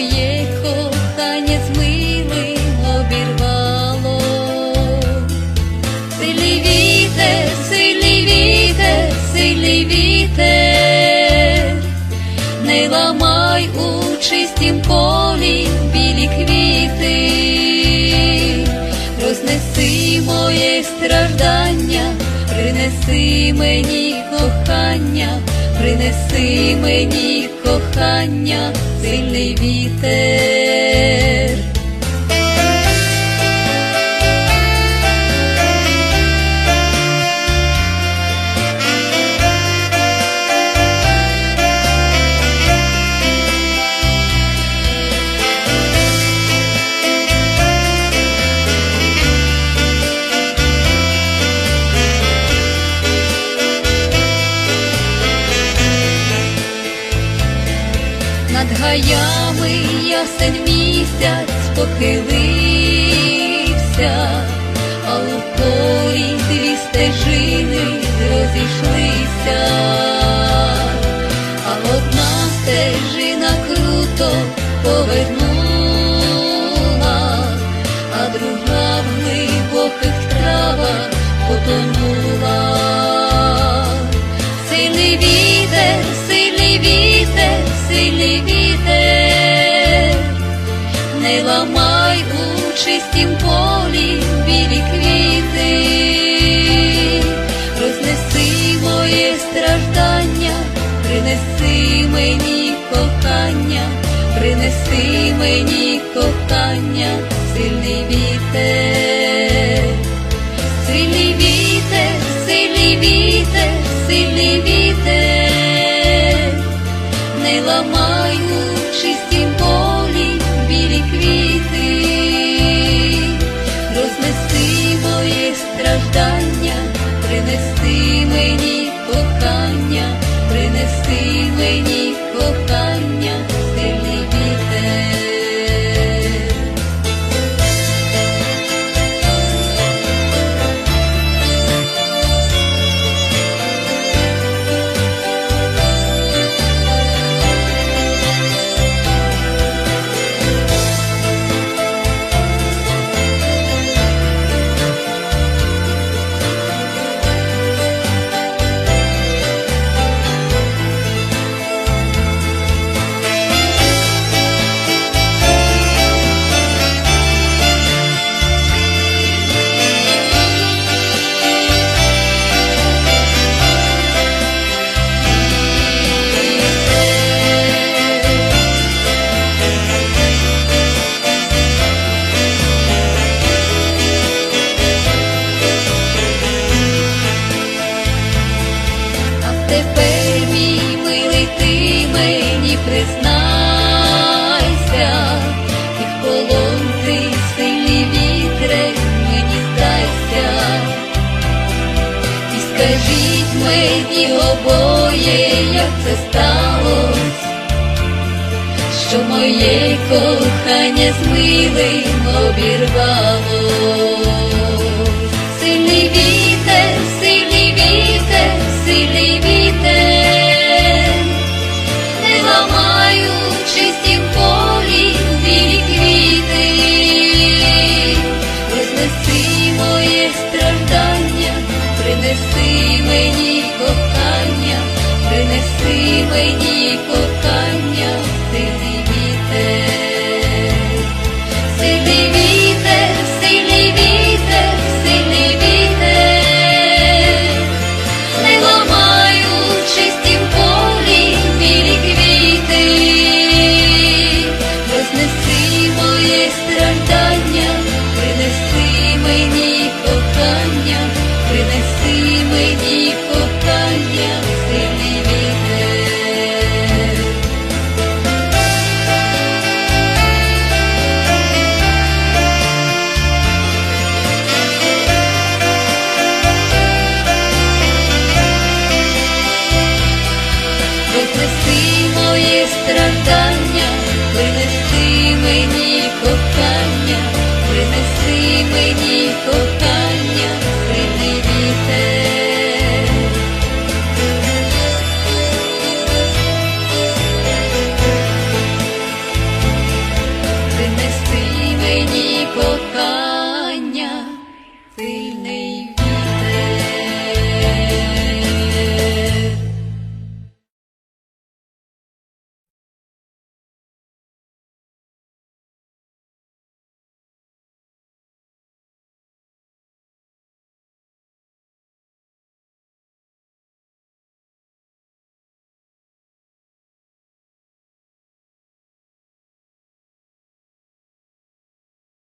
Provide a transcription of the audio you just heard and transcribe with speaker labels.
Speaker 1: моє кохання змилим обірвало. Сильний вітер, сильний не ламай у чистім полі білі квіти, рознеси моє страждання, принеси мені кохання, принеси мені кохання, сильний вітер. Над гаями ясен місяць похилився, а у полі дві стежини розійшлися, а одна стежина круто повернула, а друга в глибоких травах потонула. Чистім полі білі квіти, рознеси моє страждання, принеси мені кохання, принеси мені кохання, сильний вітер. Сильний вітер, сильний вітер, сильний вітер, не ламай у чистім полі білі квіти, принеси скажіть обоє, як це сталось, що моє кохання з милим обірвало. Сильний вітер, сильний вітер, сильний вітер, не ламаю в чистім полі білі квіти, рознеси моє страждання, принеси мені Неси мені кут. принеси мені кохання.